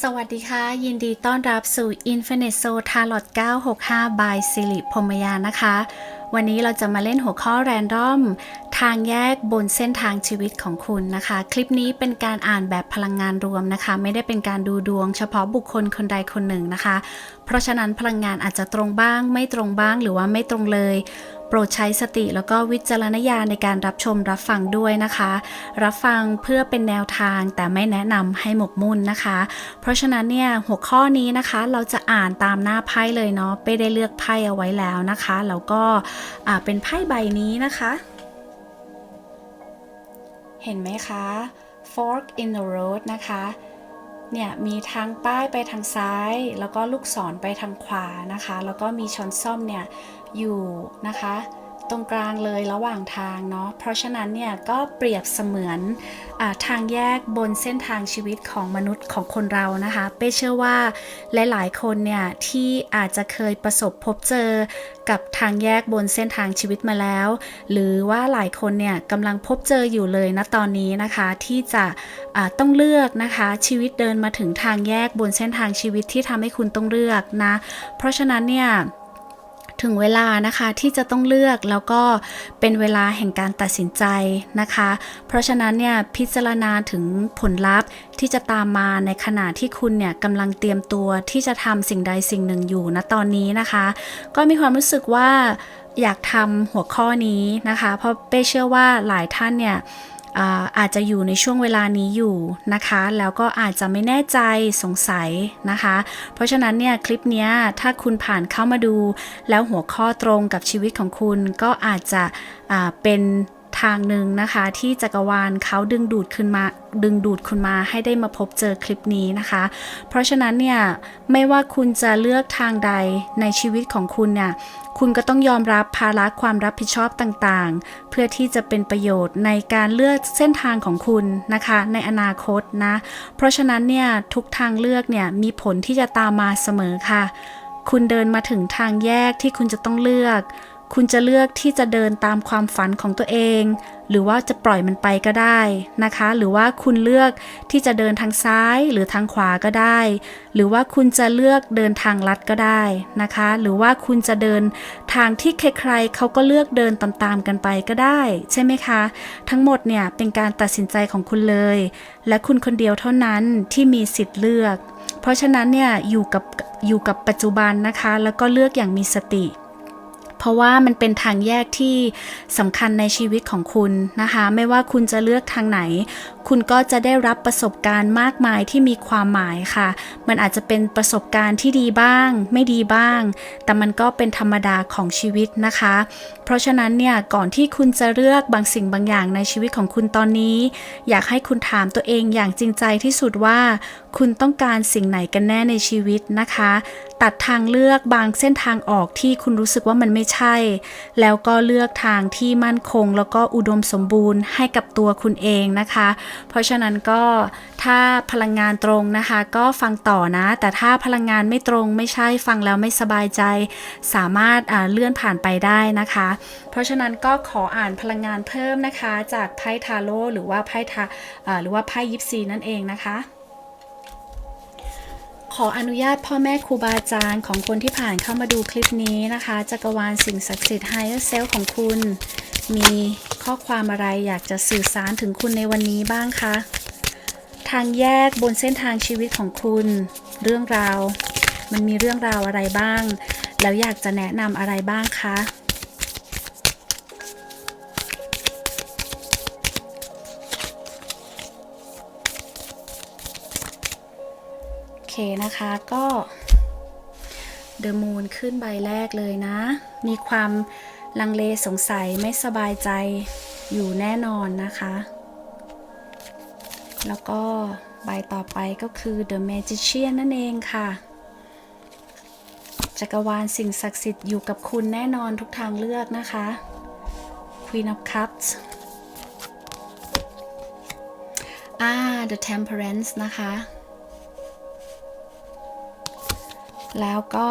สวัสดีค่ะ ยินดีต้อนรับสู่ Infinite Soul Tarot 965 by สิริพมยานะคะ วันนี้เราจะมาเล่นหัวข้อแรนดอม ทางแยกบนเส้นทางชีวิตของคุณนะคะ คลิปนี้เป็นการอ่านแบบพลังงานรวมนะคะ ไม่ได้เป็นการดูดวงเฉพาะบุคคลคนใดคนหนึ่งนะคะ เพราะฉะนั้นพลังงานอาจจะตรงบ้าง ไม่ตรงบ้างหรือว่าไม่ตรงเลย รดใช้สติแล้วก็วิจารณญาณในการรับชมรับฟังด้วยนะคะ รับฟังเพื่อเป็นแนวทางแต่ไม่แนะนำให้หมกมุ่นนะคะ เพราะฉะนั้นเนี่ยหัวข้อนี้นะคะเราจะอ่านตามหน้าไพ่เลยเนาะไปได้เลือกไพ่เอาไว้แล้วนะคะแล้วก็เป็นไพ่ใบนี้นะคะ เห็นไหมคะ fork in the road นะคะ เนี่ยมีทางป้ายไปทางซ้าย แล้วก็ลูกศรไปทางขวานะคะ แล้วก็มีช้อนซ่อมเนี่ยอยู่นะคะ ตรงกลางเลยระหว่างทางเนาะ เพราะฉะนั้นเนี่ยก็เปรียบเสมือนอทางแยกบนเส้นทางชีวิตของมนุษย์ของคนเรานะคะ เป้เชื่อว่าหลายๆ คนเนี่ยที่อาจจะเคยประสบพบเจอกับทางแยกบนเส้นทางชีวิตมาแล้ว หรือว่าหลายคนเนี่ยกำลังพบเจออยู่เลยนะตอนนี้นะคะที่จะอ่าต้องเลือกนะคะชีวิตเดินมาถึงทางแยกบนเส้นทางชีวิตที่ทำให้คุณต้องเลือกนะ เพราะฉะนั้นเนี่ย ถึงเวลานะคะที่จะต้องเลือกแล้วก็เป็นเวลาแห่งการตัดสินใจนะคะ เพราะฉะนั้นเนี่ยพิจารณาถึงผลลัพธ์ที่จะตามมาในขณะที่คุณเนี่ยกำลังเตรียมตัวที่จะทำสิ่งใดสิ่งหนึ่งอยู่ณตอนนี้นะคะ ก็มีความรู้สึกว่าอยากทำหัวข้อนี้นะคะ เพราะเป้เชื่อว่าหลายท่านเนี่ย อาอาจจะอยู่ในช่วงเวลานี้อยู่นะคะ แล้วก็อาจจะไม่แน่ใจสงสัยนะคะ เพราะฉะนั้นเนี่ยคลิปนี้ถ้าคุณผ่านเข้ามาดู แล้วหัวข้อตรงกับชีวิตของคุณก็อาจจะเป็นทางหนึ่งนะคะที่จักรวาลเขาดึงดูดขึ้นมาดึงดูดคุณมาให้ได้มาพบเจอคลิปนี้นะคะ เพราะฉะนั้นเนี่ยไม่ว่าคุณจะเลือกทางใดในชีวิตของคุณเนี่ย คุณก็ต้องยอมรับภาระความรับผิดชอบต่างๆ เพื่อที่จะเป็นประโยชน์ในการเลือกเส้นทางของคุณนะคะ ในอนาคตนะ เพราะฉะนั้นเนี่ยทุกทางเลือกเนี่ยมีผลที่จะตามมาเสมอค่ะ คุณเดินมาถึงทางแยกที่คุณจะต้องเลือก คุณจะเลือกที่จะเดินตามความฝันของตัวเอง หรือว่าจะปล่อยมันไปก็ได้นะคะ หรือว่าคุณเลือกที่จะเดินทางซ้ายหรือทางขวาก็ได้ หรือว่าคุณจะเลือกเดินทางลัดก็ได้นะคะ หรือว่าคุณจะเดินทางที่ใครๆเขาก็เลือกเดินตามๆกันไปก็ได้ ใช่ไหมคะ ทั้งหมดเนี่ยเป็นการตัดสินใจของคุณเลย และคุณคนเดียวเท่านั้นที่มีสิทธิ์เลือก เพราะฉะนั้นเนี่ยอยู่กับอยู่กับปัจจุบันนะคะ แล้วก็เลือกอย่างมีสติ เพราะว่ามันเป็นทางแยกที่สำคัญในชีวิตของคุณนะคะ ไม่ว่าคุณจะเลือกทางไหน คุณก็จะได้รับประสบการณ์มากมายที่มีความหมายค่ะ มันอาจจะเป็นประสบการณ์ที่ดีบ้าง ไม่ดีบ้าง แต่มันก็เป็นธรรมดาของชีวิตนะคะ เพราะฉะนั้นเนี่ยก่อนที่คุณจะเลือกบางสิ่งบางอย่างในชีวิตของคุณตอนนี้ อยากให้คุณถามตัวเองอย่างจริงใจที่สุดว่า คุณต้องการสิ่งไหนกันแน่ในชีวิตนะคะ ตัดทางเลือกบางเส้นทางออกที่คุณรู้สึกว่ามันไม่ใช่ แล้วก็เลือกทางที่มั่นคง แล้วก็อุดมสมบูรณ์ให้กับตัวคุณเองนะคะเพราะฉะนั้นก็ถ้าพลังงานตรงนะคะ ก็ฟังต่อนะ แต่ถ้าพลังงานไม่ตรงไม่ใช่ฟังแล้วไม่สบายใจ สามารถเลื่อนผ่านไปได้นะคะ เพราะฉะนั้นก็ขออ่านพลังงานเพิ่มนะคะ จากไพ่ทาโร่หรือว่าไพ่ทาหรือว่าไพ่ยิปซีนั่นเองนะคะ ขออนุญาตพ่อแม่ครูบาอาจารย์ของคนที่ผ่านเข้ามาดูคลิปนี้นะคะจักรวาลสิ่งศักดิ์สิทธิ์ Higher Self ของคุณ มีข้อความอะไรอยากจะสื่อสารถึงคุณในวันนี้บ้างคะ ทางแยกบนเส้นทางชีวิตของคุณ เรื่องราว มันมีเรื่องราวอะไรบ้าง แล้วอยากจะแนะนำอะไรบ้างคะ เคนะคะก็เดอะมูนขึ้นใบแรกเลยนะ มีความลังเลสงสัยไม่สบายใจอยู่แน่นอนนะคะ แล้วก็ใบต่อไปก็คือ The Magician นั่นเองค่ะ จักรวาลสิ่งศักดิ์สิทธิ์อยู่กับคุณแน่นอนทุกทางเลือกนะคะ Queen of Cups อ่า The Temperance นะคะ แล้วก็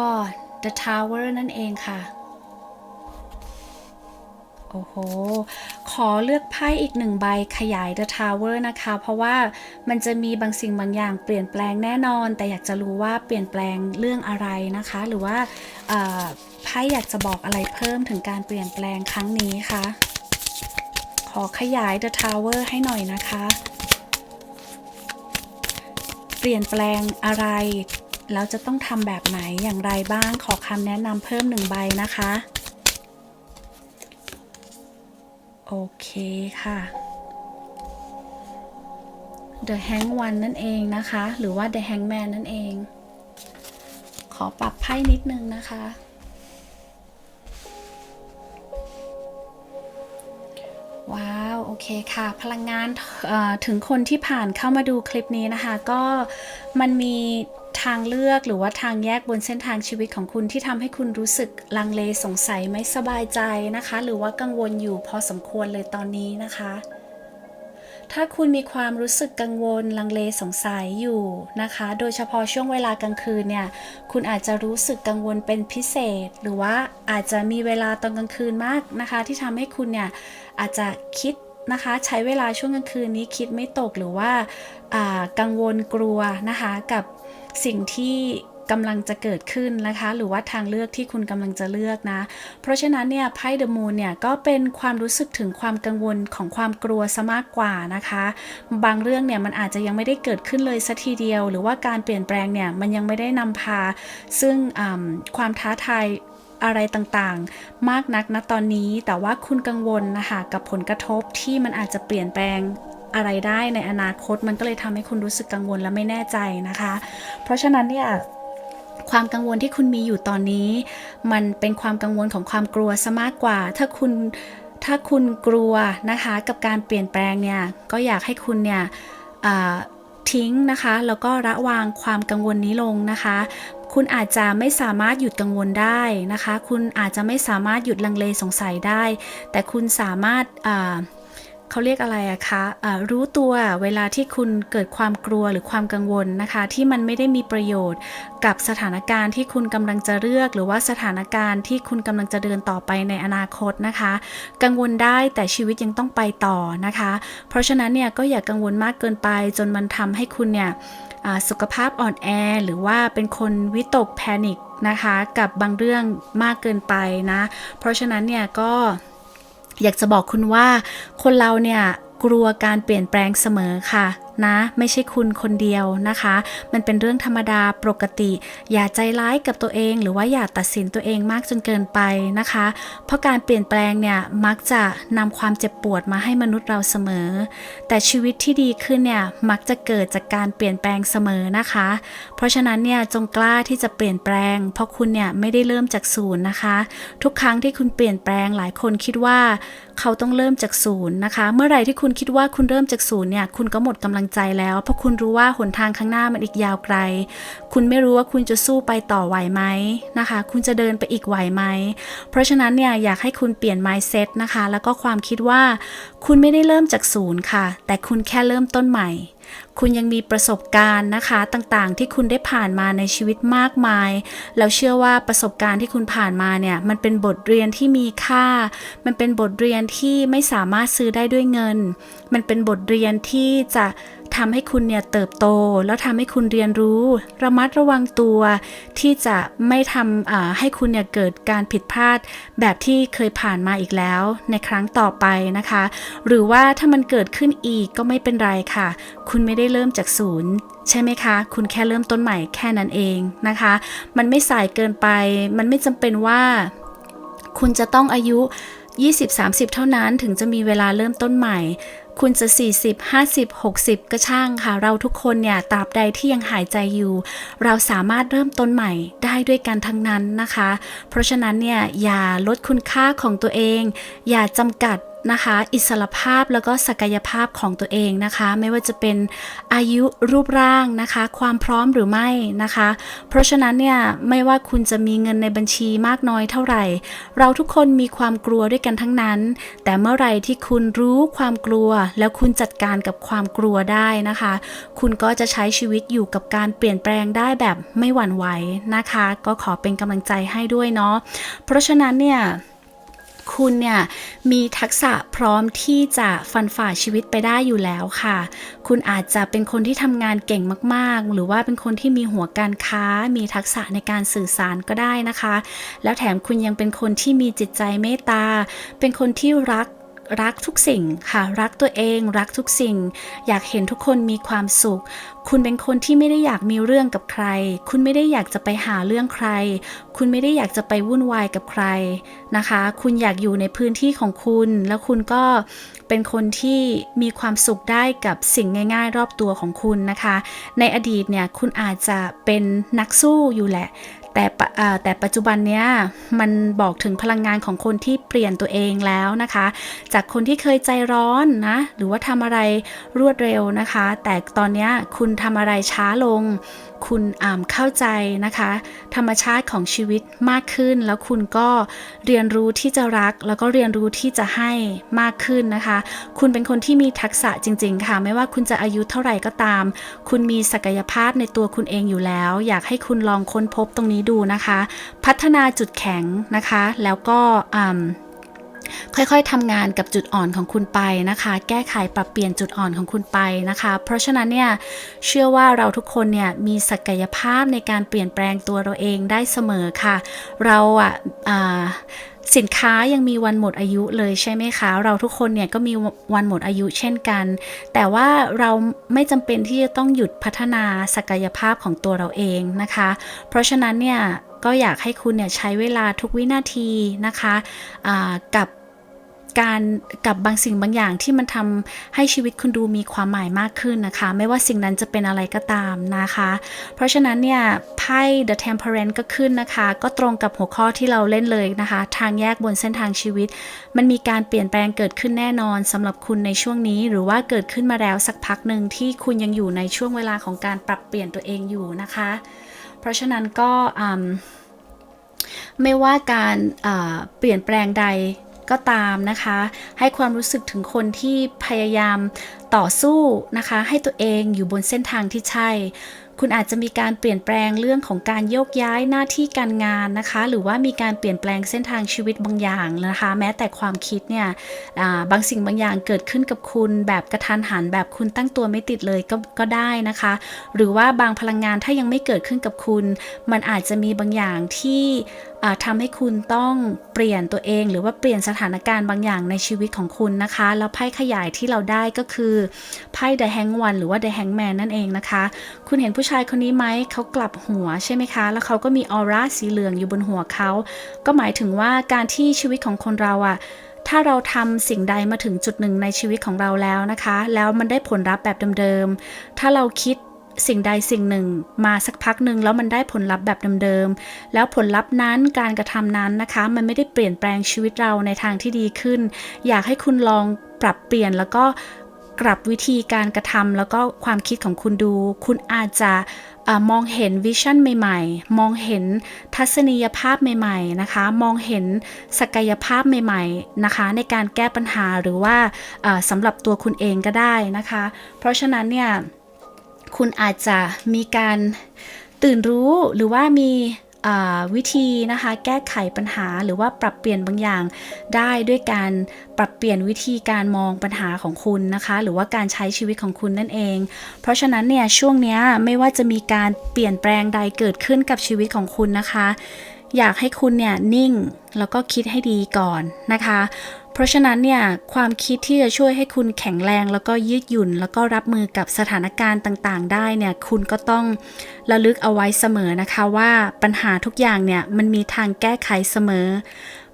The Tower นั่นเองค่ะ โอ้โห ขอเลือกไพ่อีกหนึ่งใบขยาย The Tower นะคะ เพราะว่ามันจะมีบางสิ่งบางอย่างเปลี่ยนแปลงแน่นอน แต่อยากจะรู้ว่าเปลี่ยนแปลงเรื่องอะไรนะคะ หรือว่าไพ่อยากจะบอกอะไรเพิ่มถึงการเปลี่ยนแปลงครั้งนี้คะขอขยาย The Tower ให้หน่อยนะคะ เปลี่ยนแปลงอะไร แล้วจะต้องทำแบบไหนอย่างไรบ้างขอคำแนะนำเพิ่มหนึ่งใบนะคะ โอเคค่ะ The Hang One นั่นเองนะคะ หรือว่า The Hangman นั่นเอง ขอปรับไพ่นิดนึงนะคะ ว้าว โอเคค่ะ พลังงานถึงคนที่ผ่านเข้ามาดูคลิปนี้นะคะ ก็มันมี ทางเลือกหรือว่าทางแยกบนเส้นทางชีวิตของคุณที่ทำให้คุณรู้สึกลังเลสงสัยไม่สบายใจนะคะ หรือว่ากังวลอยู่พอสมควรเลยตอนนี้นะคะ ถ้าคุณมีความรู้สึกกังวลลังเลสงสัยอยู่นะคะ โดยเฉพาะช่วงเวลากลางคืนเนี่ยคุณอาจจะรู้สึกกังวลเป็นพิเศษ หรือว่าอาจจะมีเวลาตอนกลางคืนมากนะคะ ที่ทำให้คุณเนี่ยอาจจะคิดนะคะใช้เวลาช่วงกลางคืนนี้คิดไม่ตกหรือว่าอ่ากังวลกลัวนะคะกับ สิ่งที่กำลังจะเกิดขึ้นนะคะ หรือว่าทางเลือกที่คุณกำลังจะเลือกนะ เพราะฉะนั้นเนี่ยไพ่เดอะมูนเนี่ยก็เป็นความรู้สึกถึงความกังวลของความกลัวซะมากกว่านะคะ บางเรื่องเนี่ยมันอาจจะยังไม่ได้เกิดขึ้นเลยสัทีเดียว หรือว่าการเปลี่ยนแปลงเนี่ยมันยังไม่ได้นำพา ซึ่งความท้าทายอะไรต่างๆ มากนักนะตอนนี้ แต่ว่าคุณกังวลนะคะกับผลกระทบที่มันอาจจะเปลี่ยนแปลง อะไรได้ในอนาคตมันก็เลยทำให้คุณรู้สึกกังวลและไม่แน่ใจนะคะ เพราะฉะนั้นเนี่ยความกังวลที่คุณมีอยู่ตอนนี้ มันเป็นความกังวลของความกลัวซะมากกว่า ถ้าคุณถ้าคุณกลัวนะคะกับการเปลี่ยนแปลงเนี่ยก็อยากให้คุณเนี่ยทิ้งนะคะแล้วก็ระวางความกังวลนี้ลงนะคะ คุณอาจจะไม่สามารถหยุดกังวลได้นะคะ คุณอาจจะไม่สามารถหยุดลังเลสงสัยได้ แต่คุณสามารถ เขาเรียกอะไรอะคะะรู้ตัวเวลาที่คุณเกิดความกลัวหรือความกังวลนะคะ ที่มันไม่ได้มีประโยชน์กับสถานการณ์ที่คุณกำลังจะเลือก หรือว่าสถานการณ์ที่คุณกำลังจะเดินต่อไปในอนาคตนะคะ กังวลได้แต่ชีวิตยังต้องไปต่อนะคะ เพราะฉะนั้นเนี่ยก็อย่ากังวลมากเกินไป จนมันทำให้คุณเนี่ยสุขภาพอ่อนแอ หรือว่าเป็นคนวิตกแพนิคนะคะ กับบางเรื่องมากเกินไปนะ เพราะฉะนั้นเนี่ยก็ อยากจะบอกคุณว่า คนเราเนี่ยกลัวการเปลี่ยนแปลงเสมอค่ะ นะ ไม่ใช่คุณคนเดียวนะคะ มันเป็นเรื่องธรรมดาปกติ อย่าใจร้ายกับตัวเอง หรือว่าอย่าตัดสินตัวเองมากจนเกินไปนะคะ เพราะการเปลี่ยนแปลงเนี่ยมักจะนำความเจ็บปวดมาให้มนุษย์เราเสมอ แต่ชีวิตที่ดีขึ้นเนี่ยมักจะเกิดจากการเปลี่ยนแปลงเสมอนะคะ เพราะฉะนั้นเนี่ยจงกล้าที่จะเปลี่ยนแปลง เพราะคุณเนี่ยไม่ได้เริ่มจากศูนย์นะคะ ทุกครั้งที่คุณเปลี่ยนแปลงหลายคนคิดว่า เขาต้องเริ่มจากศูนย์นะคะ เมื่อไหร่ที่คุณคิดว่าคุณเริ่มจากศูนย์เนี่ยคุณก็หมดกำลังใจแล้ว เพราะคุณรู้ว่าหนทางข้างหน้ามันอีกยาวไกล คุณไม่รู้ว่าคุณจะสู้ไปต่อไหวไหมนะคะ คุณจะเดินไปอีกไหวไหม เพราะฉะนั้นเนี่ยอยากให้คุณเปลี่ยน mindset นะคะ แล้วก็ความคิดว่า คุณไม่ได้เริ่มจากศูนย์ค่ะ แต่คุณแค่เริ่มต้นใหม่คุณยังมีประสบการณ์นะคะต่างๆ ที่คุณได้ผ่านมาในชีวิตมากมาย แล้วเชื่อว่าประสบการณ์ที่คุณผ่านมาเนี่ย มันเป็นบทเรียนที่มีค่า มันเป็นบทเรียนที่ไม่สามารถซื้อได้ด้วยเงิน มันเป็นบทเรียนที่จะ ทำให้คุณเนี่ยเติบโต แล้วทำให้คุณเรียนรู้ ระมัดระวังตัว ที่จะไม่ทำให้คุณเนี่ยเกิดการผิดพลาด แบบที่เคยผ่านมาอีกแล้ว ในครั้งต่อไปนะคะ หรือว่าถ้ามันเกิดขึ้นอีกก็ไม่เป็นไรค่ะ คุณไม่ได้เริ่มจากศูนย์ใช่ไหมคะ คุณแค่เริ่มต้นใหม่แค่นั้นเองนะคะ มันไม่สายเกินไป มันไม่จำเป็นว่า คุณจะต้องอายุ 20-30 เท่านั้นถึงจะมีเวลาเริ่มต้นใหม่ คุณจะ 40 50 60 ก็ช่างค่ะ เราทุกคนเนี่ยตราบใดที่ยังหายใจอยู่ เราสามารถเริ่มต้นใหม่ได้ด้วยกันทั้งนั้นนะคะ เพราะฉะนั้นเนี่ยอย่าลดคุณค่าของตัวเอง อย่าจำกัด นะคะ อิสรภาพแล้วก็ศักยภาพของตัวเองนะคะ ไม่ว่าจะเป็นอายุรูปร่างนะคะ ความพร้อมหรือไม่นะคะ เพราะฉะนั้นเนี่ยไม่ว่าคุณจะมีเงินในบัญชีมากน้อยเท่าไหร่ เราทุกคนมีความกลัวด้วยกันทั้งนั้น แต่เมื่อไหร่ที่คุณรู้ความกลัว แล้วคุณจัดการกับความกลัวได้นะคะ คุณก็จะใช้ชีวิตอยู่กับการเปลี่ยนแปลงได้แบบไม่หวั่นไหวนะคะ ก็ขอเป็นกำลังใจให้ด้วยเนาะเพราะฉะนั้นเนี่ย คุณเนี่ยมีทักษะพร้อมที่จะฟันฝ่าชีวิตไปได้อยู่แล้วค่ะ คุณอาจจะเป็นคนที่ทำงานเก่งมากๆ หรือว่าเป็นคนที่มีหัวการค้า มีทักษะในการสื่อสารก็ได้นะคะ แล้วแถมคุณยังเป็นคนที่มีจิตใจเมตตา เป็นคนที่รัก รักทุกสิ่งค่ะ รักตัวเอง รักทุกสิ่ง อยากเห็นทุกคนมีความสุข คุณเป็นคนที่ไม่ได้อยากมีเรื่องกับใคร คุณไม่ได้อยากจะไปหาเรื่องใคร คุณไม่ได้อยากจะไปวุ่นวายกับใครนะคะ คุณอยากอยู่ในพื้นที่ของคุณ แล้วคุณก็เป็นคนที่มีความสุขได้กับสิ่งง่าย ๆ รอบตัวของคุณนะคะ ในอดีตเนี่ยคุณอาจจะเป็นนักสู้อยู่แหละ แต่แต่ปัจจุบันเนี้ยมันบอกถึงพลังงานของคนที่เปลี่ยนตัวเองแล้วนะคะ จากคนที่เคยใจร้อนนะหรือว่าทำอะไรรวดเร็วนะคะ แต่ตอนนี้คุณทำอะไรช้าลง คุณอ่ามเข้าใจนะคะ ธรรมชาติของชีวิตมากขึ้น แล้วคุณก็เรียนรู้ที่จะรัก แล้วก็เรียนรู้ที่จะให้มากขึ้นนะคะ คุณเป็นคนที่มีทักษะจริง ๆ ค่ะ ไม่ว่าคุณจะอายุเท่าไหร่ก็ตาม คุณมีศักยภาพในตัวคุณเองอยู่แล้ว อยากให้คุณลองค้นพบตรงนี้ดูนะคะ พัฒนาจุดแข็งนะคะ แล้วก็อ่า ค่อยๆทำงานกับจุดอ่อนของคุณไปนะคะ แก้ไขปรับเปลี่ยนจุดอ่อนของคุณไปนะคะ เพราะฉะนั้นเนี่ยเชื่อว่าเราทุกคนเนี่ยมีศักยภาพในการเปลี่ยนแปลงตัวเราเองได้เสมอค่ะ เราอะสินค้ายังมีวันหมดอายุเลยใช่ไหมคะ เราทุกคนเนี่ยก็มีวันหมดอายุเช่นกัน แต่ว่าเราไม่จำเป็นที่จะต้องหยุดพัฒนาศักยภาพของตัวเราเองนะคะ เพราะฉะนั้นเนี่ย ก็อยากให้คุณเนี่ยใช้เวลาทุกวินาทีนะคะกับการกับบางสิ่งบางอย่างที่มันทำให้ชีวิตคุณดูมีความหมายมากขึ้นนะคะ ไม่ว่าสิ่งนั้นจะเป็นอะไรก็ตามนะคะ เพราะฉะนั้นเนี่ยไพ่ The Temperance ก็ขึ้นนะคะ ก็ตรงกับหัวข้อที่เราเล่นเลยนะคะ ทางแยกบนเส้นทางชีวิต มันมีการเปลี่ยนแปลงเกิดขึ้นแน่นอนสำหรับคุณในช่วงนี้ หรือว่าเกิดขึ้นมาแล้วสักพักหนึ่งที่คุณยังอยู่ในช่วงเวลาของการปรับเปลี่ยนตัวเองอยู่นะคะ เพราะฉะนั้นก็ไม่ว่าการเปลี่ยนแปลงใดก็ตามนะคะ ให้ความรู้สึกถึงคนที่พยายามต่อสู้นะคะ ให้ตัวเองอยู่บนเส้นทางที่ใช่ คุณอาจจะมีการเปลี่ยนแปลงเรื่องของการโยกย้ายหน้าที่การงานนะคะ หรือว่ามีการเปลี่ยนแปลงเส้นทางชีวิตบางอย่างนะคะ แม้แต่ความคิดเนี่ยบางสิ่งบางอย่างเกิดขึ้นกับคุณแบบกระทันหันแบบคุณตั้งตัวไม่ติดเลยก็ก็ได้นะคะ หรือว่าบางพลังงานถ้ายังไม่เกิดขึ้นกับคุณ มันอาจจะมีบางอย่างที่ ทำให้คุณต้องเปลี่ยนตัวเองหรือว่าเปลี่ยนสถานการณ์บางอย่างในชีวิตของคุณนะคะ แล้วไพ่ขยายที่เราได้ก็คือไพ่ The Hang One หรือว่า The Hangman นั่นเองนะคะ คุณเห็นผู้ชายคนนี้ไหมเขากลับหัวใช่ไหมคะ แล้วเขาก็มีออร่าสีเหลืองอยู่บนหัวเขา ก็หมายถึงว่าการที่ชีวิตของคนเราอะถ้าเราทำสิ่งใดมาถึงจุดหนึ่งในชีวิตของเราแล้วนะคะ แล้วมันได้ผลลัพธ์แบบเดิมๆ ถ้าเราคิด สิ่งใดสิ่งหนึ่ง มาสักพักหนึ่งแล้วมันได้ผลลัพธ์แบบเดิมๆ แล้วผลลัพธ์นั้นการกระทำนั้นนะคะ มันไม่ได้เปลี่ยนแปลงชีวิตเราในทางที่ดีขึ้น อยากให้คุณลองปรับเปลี่ยนแล้วก็กลับวิธีการกระทำแล้วก็ความคิดของคุณดู คุณอาจจะอามองเห็นวิชั่นใหม่ ๆ มองเห็นทัศนียภาพใหม่ๆนะคะ มองเห็นศักยภาพใหม่ๆนะคะ ในการแก้ปัญหาหรือว่าสำหรับตัวคุณเองก็ได้นะคะ เพราะฉะนั้นเนี่ย คุณอาจจะมีการตื่นรู้หรือว่ามีวิธีนะคะแก้ไขปัญหาหรือว่าปรับเปลี่ยนบางอย่าง ได้ด้วยการปรับเปลี่ยนวิธีการมองปัญหาของคุณนะคะ หรือว่าการใช้ชีวิตของคุณนั่นเอง เพราะฉะนั้นเนี่ยช่วงนี้ไม่ว่าจะมีการเปลี่ยนแปลงใดเกิดขึ้นกับชีวิตของคุณนะคะ อยากให้คุณเนี่ยนิ่งแล้วก็คิดให้ดีก่อนนะคะ เพราะฉะนั้นเนี่ยความคิดที่จะช่วยให้คุณแข็งแรง แล้วก็ยืดหยุ่น แล้วก็รับมือกับสถานการณ์ต่างๆ ได้เนี่ยคุณก็ต้องระลึกเอาไว้เสมอนะคะว่าปัญหาทุกอย่างเนี่ยมันมีทางแก้ไขเสมอ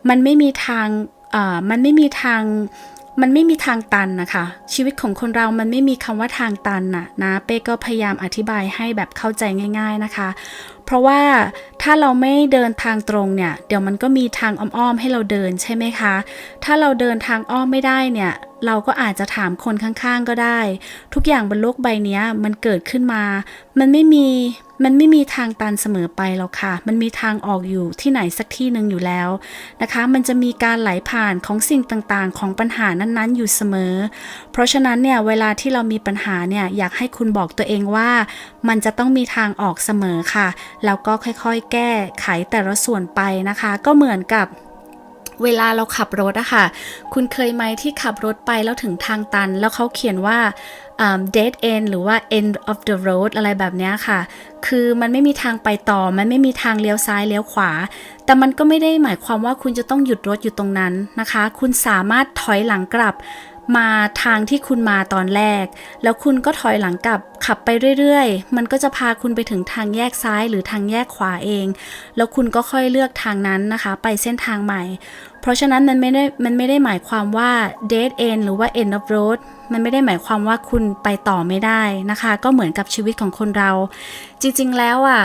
มันไม่มีทางเอ่อมันไม่มีทาง มันไม่มีทางตันนะคะ ชีวิตของคนเรามันไม่มีคำว่าทางตันน่ะนะเป้ก็พยายามอธิบายให้แบบเข้าใจง่าย ๆนะคะ เพราะว่าถ้าเราไม่เดินทางตรงเนี่ย เดี๋ยวมันก็มีทางอ้อมๆให้เราเดินใช่ไหมคะ ถ้าเราเดินทางอ้อมไม่ได้เนี่ยเราก็อาจจะถามคนข้างๆก็ได้ ทุกอย่างบนโลกใบนี้มันเกิดขึ้นมา มันไม่มี มันไม่มีทางตันเสมอไปหรอกค่ะ มันมีทางออกอยู่ที่ไหนสักที่หนึ่งอยู่แล้วนะคะ มันจะมีการไหลผ่านของสิ่งต่างๆ ของปัญหานั้นๆ อยู่เสมอ เพราะฉะนั้นเนี่ยเวลาที่เรามีปัญหาเนี่ยอยากให้คุณบอกตัวเองว่า มันจะต้องมีทางออกเสมอค่ะ แล้วก็ค่อยๆ แก้ไขแต่ละส่วนไปนะคะ ก็เหมือนกับเวลาเราขับรถอะค่ะ คุณเคยไหมที่ขับรถไปแล้วถึงทางตัน แล้วเขาเขียนว่าอ่า dead end หรือว่า end of the road อะไรแบบนี้ค่ะ คือมันไม่มีทางไปต่อ มันไม่มีทางเลี้ยวซ้ายเลี้ยวขวา แต่มันก็ไม่ได้หมายความว่าคุณจะต้องหยุดรถอยู่ตรงนั้นนะคะ คุณสามารถถอยหลังกลับ มาทางที่คุณมาตอนแรก แล้วคุณก็ถอยหลังกลับขับไปเรื่อยๆ มันก็จะพาคุณไปถึงทางแยกซ้ายหรือทางแยกขวาเอง แล้วคุณก็ค่อยเลือกทางนั้นนะคะ ไปเส้นทางใหม่ เพราะฉะนั้นมันไม่ได้มันไม่ได้หมายความว่า dead end หรือว่า end of road มันไม่ได้หมายความว่าคุณไปต่อไม่ได้นะคะ ก็เหมือนกับชีวิตของคนเรา จริงๆแล้วอะ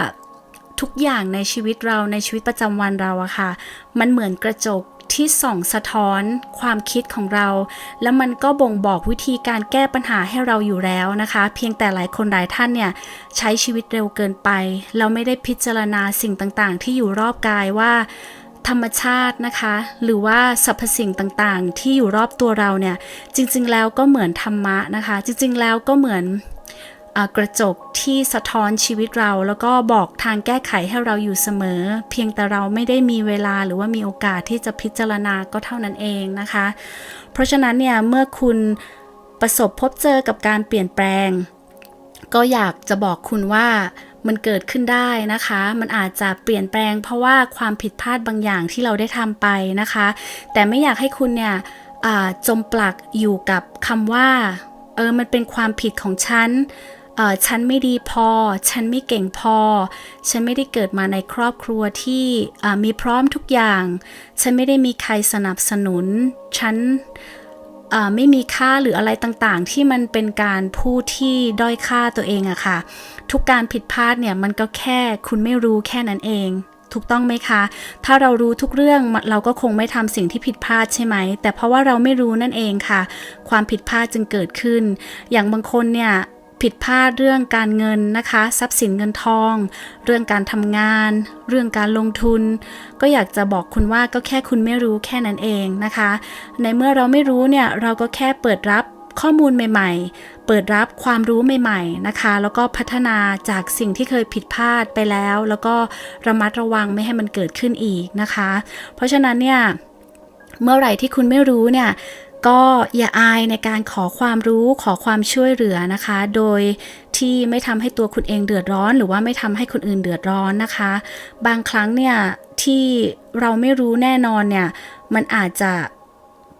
ทุกอย่างในชีวิตเราในชีวิตประจำวันเราอะค่ะ มันเหมือนกระจก ที่ส่องสะท้อนความคิดของเรา แล้วมันก็บ่งบอกวิธีการแก้ปัญหาให้เราอยู่แล้วนะคะ เพียงแต่หลายคนหลายท่านเนี่ยใช้ชีวิตเร็วเกินไป เราไม่ได้พิจารณาสิ่งต่างๆ ที่อยู่รอบกายว่าธรรมชาตินะคะ หรือว่าสรรพสิ่งต่างๆ ที่อยู่รอบตัวเราเนี่ยจริงๆแล้วก็เหมือนธรรมะนะคะ จริงๆแล้วก็เหมือน กระจกที่สะท้อนชีวิตเรา แล้วก็บอกทางแก้ไขให้เราอยู่เสมอ เพียงแต่เราไม่ได้มีเวลาหรือว่ามีโอกาสที่จะพิจารณาก็เท่านั้นเองนะคะ เพราะฉะนั้นเนี่ยเมื่อคุณประสบพบเจอกับการเปลี่ยนแปลง ก็อยากจะบอกคุณว่ามันเกิดขึ้นได้นะคะ มันอาจจะเปลี่ยนแปลง เพราะว่าความผิดพลาดบางอย่างที่เราได้ทำไปนะคะ แต่ไม่อยากให้คุณเนี่ยจมปลักอยู่กับคำว่าเออมันเป็นความผิดของฉัน เออฉันไม่ดีพอ ฉันไม่เก่งพอ ฉันไม่ได้เกิดมาในครอบครัวที่มีพร้อมทุกอย่าง ฉันไม่ได้มีใครสนับสนุน ฉันไม่มีค่าหรืออะไรต่างๆ ที่มันเป็นการพูดที่ด้อยค่าตัวเองอะค่ะ ทุกการผิดพลาดเนี่ยมันก็แค่คุณไม่รู้แค่นั้นเองถูกต้องไหมคะ ถ้าเรารู้ทุกเรื่องเราก็คงไม่ทำสิ่งที่ผิดพลาดใช่ไหม แต่เพราะว่าเราไม่รู้นั่นเองค่ะ ความผิดพลาดจึงเกิดขึ้น อย่างบางคนเนี่ย ผิดพลาดเรื่องการเงินนะคะ ทรัพย์สินเงินทอง เรื่องการทำงาน เรื่องการลงทุน ก็อยากจะบอกคุณว่าก็แค่คุณไม่รู้แค่นั้นเองนะคะ ในเมื่อเราไม่รู้เนี่ยเราก็แค่เปิดรับข้อมูลใหม่ๆ เปิดรับความรู้ใหม่ๆนะคะ แล้วก็พัฒนาจากสิ่งที่เคยผิดพลาดไปแล้ว แล้วก็ระมัดระวังไม่ให้มันเกิดขึ้นอีกนะคะ เพราะฉะนั้นเนี่ยเมื่อไหร่ที่คุณไม่รู้เนี่ยก็อย่าอายในการขอความรู้ขอความช่วยเหลือนะคะ โดยที่ไม่ทำให้ตัวคุณเองเดือดร้อน หรือว่าไม่ทำให้คนอื่นเดือดร้อนนะคะ บางครั้งเนี่ยที่เราไม่รู้แน่นอนเนี่ยมันอาจจะ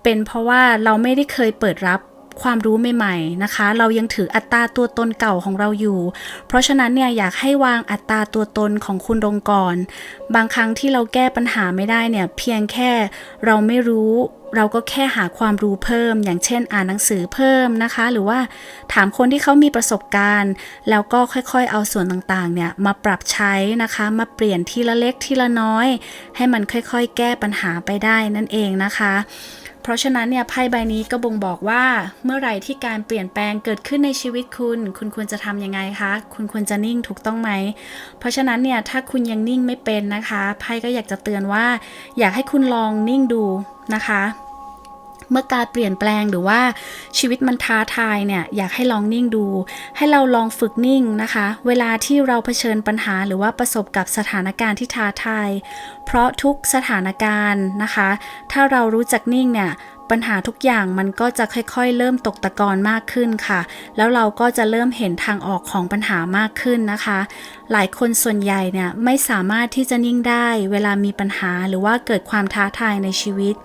เป็นเพราะว่าเราไม่ได้เคยเปิดรับความรู้ใหม่ๆนะคะ เรายังถืออัตราตัวตนเก่าของเราอยู่ เพราะฉะนั้นเนี่ยอยากให้วางอัตราตัวตนของคุณลงก่อน บางครั้งที่เราแก้ปัญหาไม่ได้เนี่ยเพียงแค่เราไม่รู้ เราก็แค่หาความรู้เพิ่ม อย่างเช่นอ่านหนังสือเพิ่มนะคะ หรือว่าถามคนที่เขามีประสบการณ์ แล้วก็ค่อยๆ เอาส่วนต่างๆ เนี่ยมาปรับใช้นะคะ มาเปลี่ยนทีละเล็กทีละน้อย ให้มันค่อยๆ แก้ปัญหาไปได้นั่นเองนะคะ เพราะฉะนั้นเนี่ยไพ่ใบนี้ก็บ่งบอกว่าเมื่อไหร่ที่การเปลี่ยนแปลงเกิดขึ้นในชีวิตคุณ คุณควรจะทำยังไงคะ คุณควรจะนิ่งถูกต้องไหม เพราะฉะนั้นเนี่ยถ้าคุณยังนิ่งไม่เป็นนะคะไพ่ก็อยากจะเตือนว่า อยากให้คุณลองนิ่งดูนะคะ เมื่อการเปลี่ยนแปลงหรือว่าชีวิตมันท้าทายเนี่ยอยากให้ลองนิ่งดู ให้เราลองฝึกนิ่งนะคะ เวลาที่เราเผชิญปัญหาหรือว่าประสบกับสถานการณ์ที่ท้าทาย เพราะทุกสถานการณ์นะคะ ถ้าเรารู้จักนิ่งเนี่ยปัญหาทุกอย่างมันก็จะค่อยๆ เริ่มตกตะกอนมากขึ้นค่ะ แล้วเราก็จะเริ่มเห็นทางออกของปัญหามากขึ้นนะคะ หลายคนส่วนใหญ่เนี่ยไม่สามารถที่จะนิ่งได้ เวลามีปัญหาหรือว่าเกิดความท้าทายในชีวิต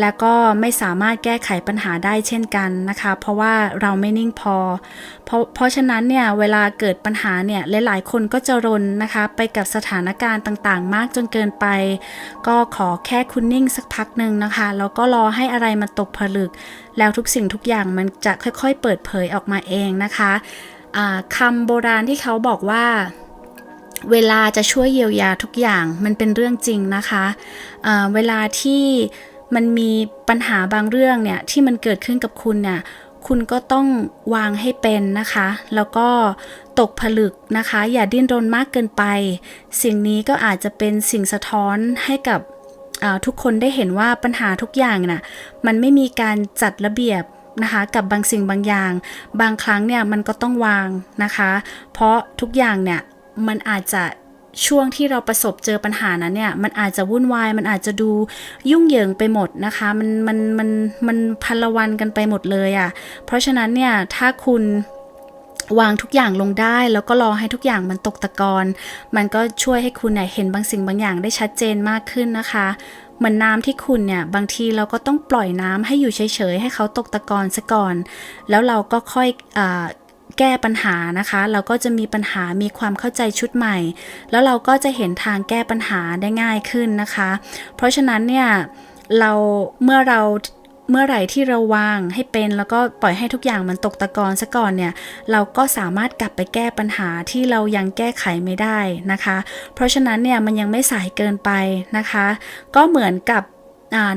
และก็ไม่สามารถแก้ไขปัญหาได้เช่นกันนะคะ เพราะว่าเราไม่นิ่งพอ เพราะเพราะฉะนั้นเนี่ยเวลาเกิดปัญหาเนี่ยหลายๆ คนก็จะรนนะคะ ไปกับสถานการณ์ต่างๆ มากจนเกินไป ก็ขอแค่คุณนิ่งสักพักหนึ่งนะคะแล้วก็รอให้อะไรมันตกผลึก แล้วทุกสิ่งทุกอย่างมันจะค่อยๆ เปิดเผยออกมาเองนะคะอ่าคำโบราณที่เขาบอกว่าเวลาจะช่วยเยียวยาทุกอย่างมันเป็นเรื่องจริงนะคะอ่าเวลาที่ มันมีปัญหาบางเรื่องเนี่ยที่มันเกิดขึ้นกับคุณเนี่ยคุณก็ต้องวางให้เป็นนะคะ แล้วก็ตกผลึกนะคะ อย่าดิ้นรนมากเกินไป สิ่งนี้ก็อาจจะเป็นสิ่งสะท้อนให้กับทุกคนได้เห็นว่าปัญหาทุกอย่างน่ะมันไม่มีการจัดระเบียบนะคะกับบางสิ่งบางอย่าง บางครั้งเนี่ยมันก็ต้องวางนะคะ เพราะทุกอย่างเนี่ยมันอาจจะ ช่วงที่เราประสบเจอปัญหานั้นเนี่ย มันอาจจะวุ่นวาย มันอาจจะดูยุ่งเหยิงไปหมดนะคะ มันมันมันมันพันละวันกันไปหมดเลยอะ่ะ เพราะฉะนั้นเนี่ยถ้าคุณวางทุกอย่างลงได้ แล้วก็รอให้ทุกอย่างมันตกตะกอนมันก็ช่วยให้คุณเนี่ยเห็นบางสิ่งบางอย่างได้ชัดเจนมากขึ้นนะคะเหมือนน้ำที่คุณเนี่ย บางทีเราก็ต้องปล่อยน้ำให้อยู่เฉยๆ ให้เขาตกตะกอนซะก่อน แล้วเราก็ค่อยอ แก้ปัญหานะคะ เราก็จะมีปัญหามีความเข้าใจชุดใหม่ แล้วเราก็จะเห็นทางแก้ปัญหาได้ง่ายขึ้นนะคะ เพราะฉะนั้นเนี่ยเราเมื่อเราเมื่อไหร่ที่เราวางให้เป็นแล้วก็ปล่อยให้ทุกอย่างมันตกตะกอนซะก่อนเนี่ย เราก็สามารถกลับไปแก้ปัญหาที่เรายังแก้ไขไม่ได้นะคะ เพราะฉะนั้นเนี่ยมันยังไม่สายเกินไปนะคะ ก็เหมือนกับ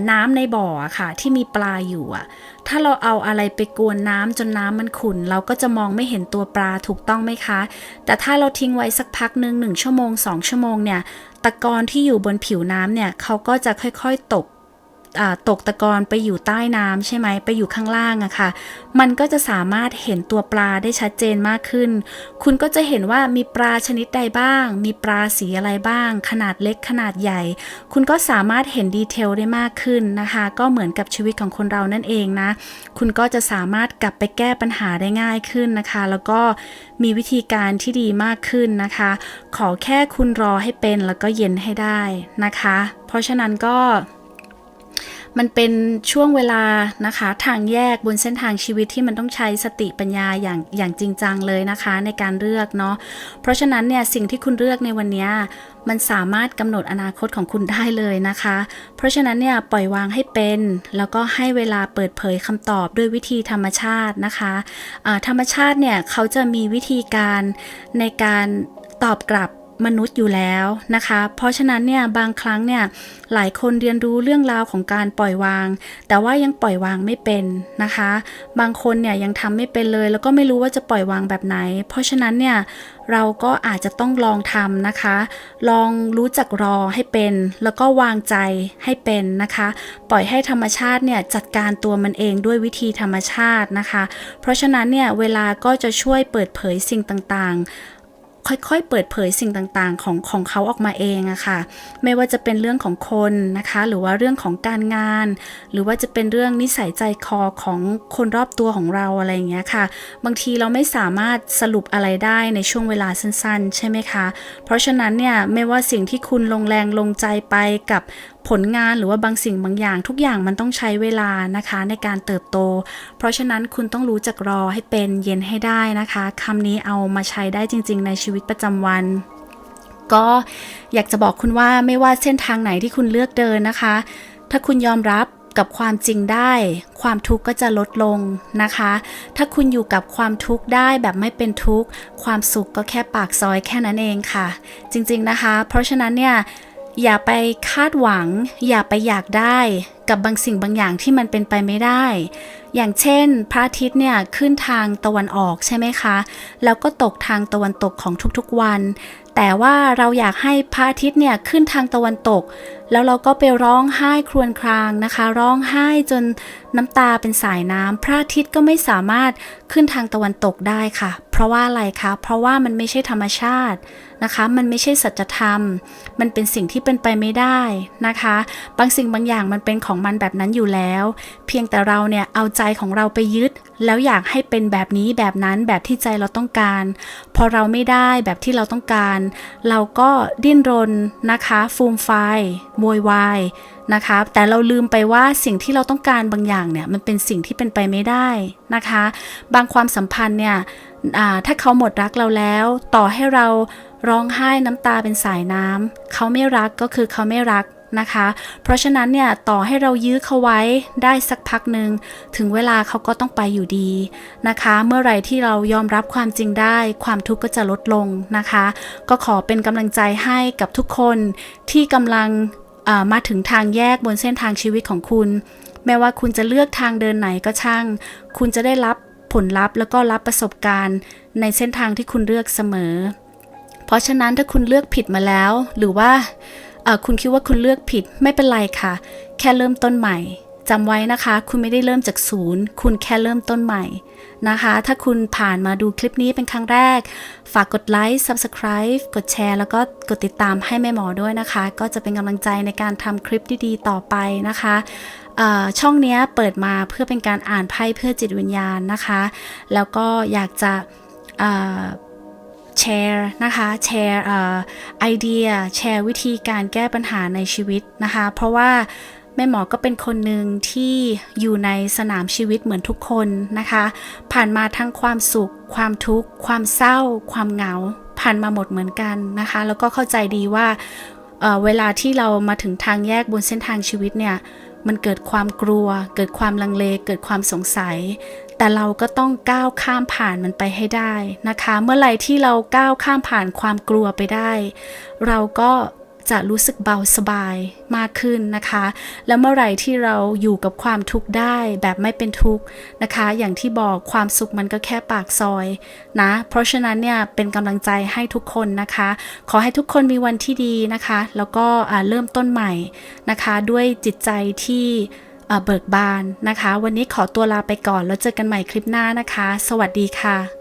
น้ำในบ่อค่ะ ที่มีปลาอยู่อะถ้าเราเอาอะไรไปกวนน้ำจนน้ำมันขุ่น เราก็จะมองไม่เห็นตัวปลาถูกต้องไหมคะ แต่ถ้าเราทิ้งไว้สักพักหนึ่งหนึ่งชั่วโมงสองชั่วโมงเนี่ย ตะกอนที่อยู่บนผิวน้ำเนี่ยเขาก็จะค่อยๆตก ตกตะกอนไปอยู่ใต้น้ำใช่ไหมไปอยู่ข้างล่างอะค่ะ มันก็จะสามารถเห็นตัวปลาได้ชัดเจนมากขึ้น คุณก็จะเห็นว่ามีปลาชนิดใดบ้าง มีปลาสีอะไรบ้าง ขนาดเล็กขนาดใหญ่ คุณก็สามารถเห็นดีเทลได้มากขึ้นนะคะ ก็เหมือนกับชีวิตของคนเรานั่นเองนะ คุณก็จะสามารถกลับไปแก้ปัญหาได้ง่ายขึ้นนะคะ แล้วก็มีวิธีการที่ดีมากขึ้นนะคะ ขอแค่คุณรอให้เป็นแล้วก็เย็นให้ได้นะคะ เพราะฉะนั้นก็ มันเป็นช่วงเวลานะคะ ทางแยกบนเส้นทางชีวิตที่มันต้องใช้สติปัญญาอย่างอย่างจริงจังเลยนะคะ ในการเลือกเนาะเพราะฉะนั้นเนี่ยสิ่งที่คุณเลือกในวันนี้มันสามารถกำหนดอนาคตของคุณได้เลยนะคะ เพราะฉะนั้นเนี่ยปล่อยวางให้เป็น แล้วก็ให้เวลาเปิดเผยคำตอบด้วยวิธีธรรมชาตินะคะอ่าธรรมชาติเนี่ยเขาจะมีวิธีการในการตอบกลับ มนุษย์อยู่แล้วนะคะ เพราะฉะนั้นเนี่ยบางครั้งเนี่ยหลายคนเรียนรู้เรื่องราวของการปล่อยวาง แต่ว่ายังปล่อยวางไม่เป็นนะคะ บางคนเนี่ยยังทำไม่เป็นเลย แล้วก็ไม่รู้ว่าจะปล่อยวางแบบไหน เพราะฉะนั้นเนี่ยเราก็อาจจะต้องลองทำนะคะ ลองรู้จักรอให้เป็น แล้วก็วางใจให้เป็นนะคะ ปล่อยให้ธรรมชาติเนี่ยจัดการตัวมันเองด้วยวิธีธรรมชาตินะคะ เพราะฉะนั้นเนี่ยเวลาก็จะช่วยเปิดเผยสิ่งต่างๆ ค่อยๆ เปิดเผยสิ่งต่างๆ ของของเขาออกมาเองอะค่ะ ไม่ว่าจะเป็นเรื่องของคนนะคะ หรือว่าเรื่องของการงาน หรือว่าจะเป็นเรื่องนิสัยใจคอของคนรอบตัวของเราอะไรอย่างเงี้ยค่ะ บางทีเราไม่สามารถสรุปอะไรได้ในช่วงเวลาสั้นๆ ใช่ไหมคะ เพราะฉะนั้นเนี่ยไม่ว่าสิ่งที่คุณลงแรงลงใจไปกับ ผลงานหรือว่าบางสิ่งบางอย่าง ทุกอย่างมันต้องใช้เวลานะคะในการเติบโต เพราะฉะนั้นคุณต้องรู้จักรอให้เป็นเย็นให้ได้นะคะคำนี้เอามาใช้ได้จริง ๆ ในชีวิตประจำวันก็อยากจะบอกคุณว่าไม่ว่าเส้นทางไหนที่คุณเลือกเดินนะคะ ถ้าคุณยอมรับกับความจริงได้ ความทุกข์ก็จะลดลงนะคะ ถ้าคุณอยู่กับความทุกข์ได้แบบไม่เป็นทุกข์ ความสุขก็แค่ปากซอยแค่นั้นเองค่ะ จริงๆนะคะ เพราะฉะนั้นเนี่ย อย่าไปคาดหวัง อย่าไปอยากได้กับบางสิ่งบางอย่างที่มันเป็นไปไม่ได้ อย่างเช่น พระอาทิตย์เนี่ยขึ้นทางตะวันออกใช่ไหมคะ แล้วก็ตกทางตะวันตกของทุกๆวัน แต่ว่าเราอยากให้พระอาทิตย์เนี่ยขึ้นทางตะวันตก แล้วเราก็ไปร้องไห้ครวญครางนะคะ ร้องไห้จนน้ำตาเป็นสายน้ำพระอาทิตย์ก็ไม่สามารถขึ้นทางตะวันตกได้ค่ะ เพราะว่าอะไรคะ เพราะว่ามันไม่ใช่ธรรมชาติ นะคะ มันไม่ใช่สัจธรรม มันเป็นสิ่งที่เป็นไปไม่ได้นะคะ บางสิ่งบางอย่างมันเป็นของมันแบบนั้นอยู่แล้ว เพียงแต่เราเนี่ยเอาใจของเราไปยึด แล้วอยากให้เป็นแบบนี้แบบนั้นแบบที่ใจเราต้องการ พอเราไม่ได้แบบที่เราต้องการ เราก็ดิ้นรนนะคะฟูมไฟโวยวายนะคะแต่เราลืมไปว่าสิ่งที่เราต้องการบางอย่างเนี่ยมันเป็นสิ่งที่เป็นไปไม่ได้นะคะ บางความสัมพันธ์เนี่ยถ้าเขาหมดรักเราแล้ว ต่อให้เรา ร้องไห้น้ำตาเป็นสายน้ำเขาไม่รักก็คือเขาไม่รักนะคะ เพราะฉะนั้นเนี่ยต่อให้เรายื้อเขาไว้ได้สักพักหนึ่งถึงเวลาเขาก็ต้องไปอยู่ดีนะคะ เมื่อไหร่ที่เรายอมรับความจริงได้ ความทุกข์ก็จะลดลงนะคะ ก็ขอเป็นกำลังใจให้กับทุกคนที่กำลังมาถึงทางแยกบนเส้นทางชีวิตของคุณ แม้ว่าคุณจะเลือกทางเดินไหนก็ช่าง คุณจะได้รับผลลัพธ์แล้วก็รับประสบการณ์ในเส้นทางที่คุณเลือกเสมอ เพราะฉะนั้นถ้าคุณเลือกผิดมาแล้ว หรือว่าคุณคิดว่าคุณเลือกผิดไม่เป็นไรค่ะ แค่เริ่มต้นใหม่จำไว้นะคะ คุณไม่ได้เริ่มจากศูนย์ คุณแค่เริ่มต้นใหม่นะคะ ถ้าคุณผ่านมาดูคลิปนี้เป็นครั้งแรก ฝากกดไลค์ Subscribe กดแชร์ แล้วก็กดติดตามให้แม่หมอด้วยนะคะ ก็จะเป็นกำลังใจในการทำคลิปดีๆ ต่อไปนะคะช่องนี้เปิดมาเพื่อเป็นการอ่านไพ่เพื่อจิตวิญญาณนะคะ แล้วก็อยากจะ แชร์นะคะแชร์ไอเดียแชร์วิธีการแก้ปัญหาในชีวิตนะคะ เพราะว่าแม่หมอก็เป็นคนหนึ่งที่อยู่ในสนามชีวิตเหมือนทุกคนนะคะ ผ่านมาทั้งความสุข ความทุกข์ ความเศร้า ความเหงา ผ่านมาหมดเหมือนกันนะคะ แล้วก็เข้าใจดีว่าเเวลาที่เรามาถึงทางแยกบนเส้นทางชีวิตเนี่ยมันเกิดความกลัว เกิดความลังเล เกิดความสงสัย แต่เราก็ต้องก้าวข้ามผ่านมันไปให้ได้นะคะ เมื่อไหร่ที่เราก้าวข้ามผ่านความกลัวไปได้ เราก็จะรู้สึกเบาสบายมากขึ้นนะคะ แล้วเมื่อไหร่ที่เราอยู่กับความทุกข์ได้แบบไม่เป็นทุกข์นะคะ อย่างที่บอกความสุขมันก็แค่ปากซอยนะ เพราะฉะนั้นเนี่ยเป็นกำลังใจให้ทุกคนนะคะ ขอให้ทุกคนมีวันที่ดีนะคะ แล้วก็เริ่มต้นใหม่นะคะ ด้วยจิตใจที่ เบิกบานนะคะ วันนี้ขอตัวลาไปก่อนแล้วเจอกันใหม่คลิปหน้านะคะ สวัสดีค่ะ